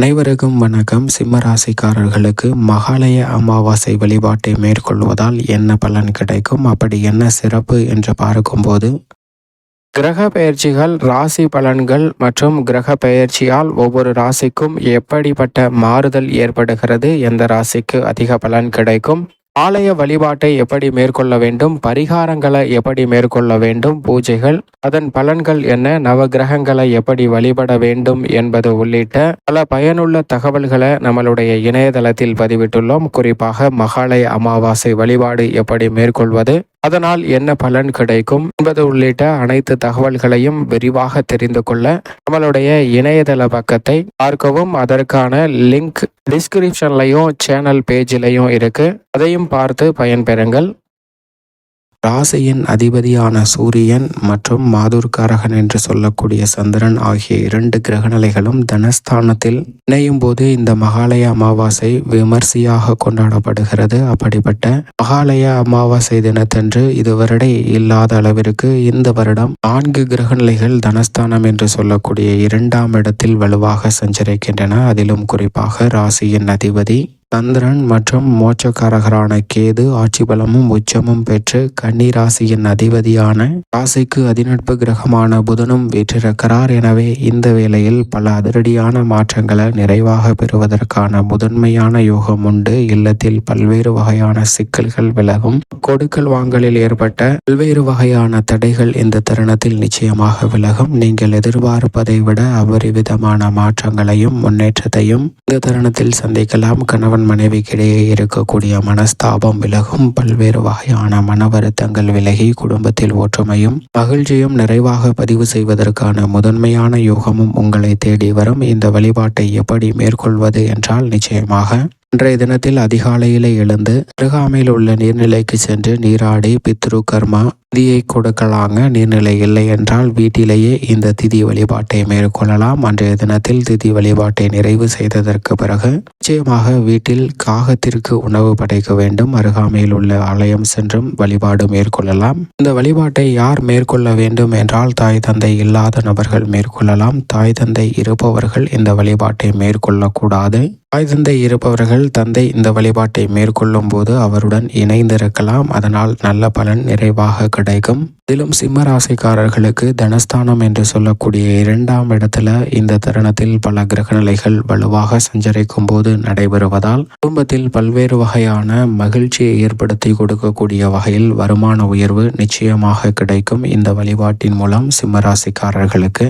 அனைவருக்கும் வணக்கம். சிம்ம ராசிக்காரர்களுக்கு மகாலய அமாவாசை வழிபாட்டை மேற்கொள்வதால் என்ன பலன் கிடைக்கும்? அப்படி என்ன சிறப்பு என்று பார்க்கும்போது கிரக பெயர்ச்சிகள் ராசி பலன்கள் மற்றும் கிரக பெயர்ச்சியால் ஒவ்வொரு ராசிக்கும் எப்படிப்பட்ட மாறுதல் ஏற்படுகிறது? எந்த ராசிக்கு அதிக பலன் கிடைக்கும்? ஆலய வழிபாட்டை எப்படி மேற்கொள்ள வேண்டும்? பரிகாரங்களை எப்படி மேற்கொள்ள வேண்டும்? பூஜைகள் அதன் பலன்கள் என்ன? நவகிரகங்களை எப்படி வழிபட வேண்டும் என்பது உள்ளிட்ட பல பயனுள்ள தகவல்களை நம்மளுடைய இணையதளத்தில் பதிவிட்டுள்ளோம். குறிப்பாக மகாலய அமாவாசை வழிபாடு எப்படி மேற்கொள்வது? அதனால் என்ன பலன் கிடைக்கும் என்பது உள்ளிட்ட அனைத்து தகவல்களையும் விரிவாக தெரிந்து கொள்ள நம்மளுடைய இணையதள பக்கத்தை பார்க்கவும். அதற்கான லிங்க் டிஸ்கிரிப்ஷன்லையும் சேனல் பேஜிலையும் இருக்கு. அதையும் பார்த்து பயன்பெறுங்கள். ராசியின் அதிபதியான சூரியன் மற்றும் மாதுர்காரகன் என்று சொல்லக்கூடிய சந்திரன் ஆகிய இரண்டு கிரகநிலைகளும் தனஸ்தானத்தில் இணையும் போது இந்த மகாலய அமாவாசை விமர்சையாக கொண்டாடப்படுகிறது. அப்படிப்பட்ட மகாலய அமாவாசை தினத்தன்று இதுவரை இல்லாத அளவிற்கு இந்த வருடம் நான்கு கிரகநிலைகள் தனஸ்தானம் என்று சொல்லக்கூடிய இரண்டாம் இடத்தில் வலுவாக சஞ்சரிக்கின்றன. அதிலும் குறிப்பாக ராசியின் அதிபதி சந்திரன் மற்றும் மோட்சக்காரகரான கேது ஆட்சி பலமும் உச்சமும் பெற்று கன்னி ராசியின் அதிபதியான ராசிக்கு அதிநட்பு கிரகமான புதனும் வீற்றிருக்கிறார். எனவே இந்த வேளையில் பல அதிரடியான மாற்றங்களை நிறைவாக பெறுவதற்கான முதன்மையான யோகம் உண்டு. இல்லத்தில் பல்வேறு வகையான சிக்கல்கள் விலகும். கொடுக்கல் வாங்கலில் ஏற்பட்ட பல்வேறு வகையான தடைகள் இந்த தருணத்தில் நிச்சயமாக விலகும். நீங்கள் எதிர்பார்ப்பதை விட அபரிவிதமான மாற்றங்களையும் முன்னேற்றத்தையும் இந்த தருணத்தில் சந்திக்கலாம். கணவன் கணவன் மனைவிக்கிடையே இருக்கக்கூடிய மனஸ்தாபம் விலகும். பல்வேறு வகையான மன வருத்தங்கள் விலகி குடும்பத்தில் ஒற்றுமையும் மகிழ்ச்சியும் நிறைவாக பதிவு செய்வதற்கான முதன்மையான யோகமும் உங்களை தேடி வரும். இந்த வழிபாட்டை எப்படி மேற்கொள்வது என்றால் நிச்சயமாக இன்றைய தினத்தில் அதிகாலையிலே எழுந்து அருகாமையில் உள்ள நீர்நிலைக்கு சென்று நீராடி பித்ரு கர்மா திதியை கொடுக்கலாங்க. நீர்நிலை இல்லை என்றால் வீட்டிலேயே இந்த திதி வழிபாட்டை மேற்கொள்ளலாம். அன்றைய தினத்தில் திதி வழிபாட்டை நிறைவு செய்ததற்கு பிறகு நிச்சயமாக வீட்டில் காகத்திற்கு உணவு படைக்க வேண்டும். அருகாமையில் உள்ள ஆலயம் சென்றும் வழிபாடு மேற்கொள்ளலாம். இந்த வழிபாட்டை யார் மேற்கொள்ள வேண்டும் என்றால் தாய் தந்தை இல்லாத நபர்கள் மேற்கொள்ளலாம். தாய் தந்தை இருப்பவர்கள் இந்த வழிபாட்டை மேற்கொள்ளக்கூடாது. தாய் தந்தை இருப்பவர்கள் தந்தை இந்த வழிபாட்டை மேற்கொள்ளும் போது அவருடன் இணைந்திருக்கலாம். அதனால் நல்ல பலன் நிறைவாக கிடைக்கும். இதிலும் சிம்ம ராசிக்காரர்களுக்கு தனஸ்தானம் என்று சொல்லக்கூடிய இரண்டாம் இடத்துல இந்த தருணத்தில் பல கிரகநிலைகள் வலுவாக சஞ்சரிக்கும் போது நடைபெறுவதால் குடும்பத்தில் பல்வேறு வகையான மகிழ்ச்சியை ஏற்படுத்தி கொடுக்கக்கூடிய வகையில் வருமான உயர்வு நிச்சயமாக கிடைக்கும். இந்த வழிபாட்டின் மூலம் சிம்ம ராசிக்காரர்களுக்கு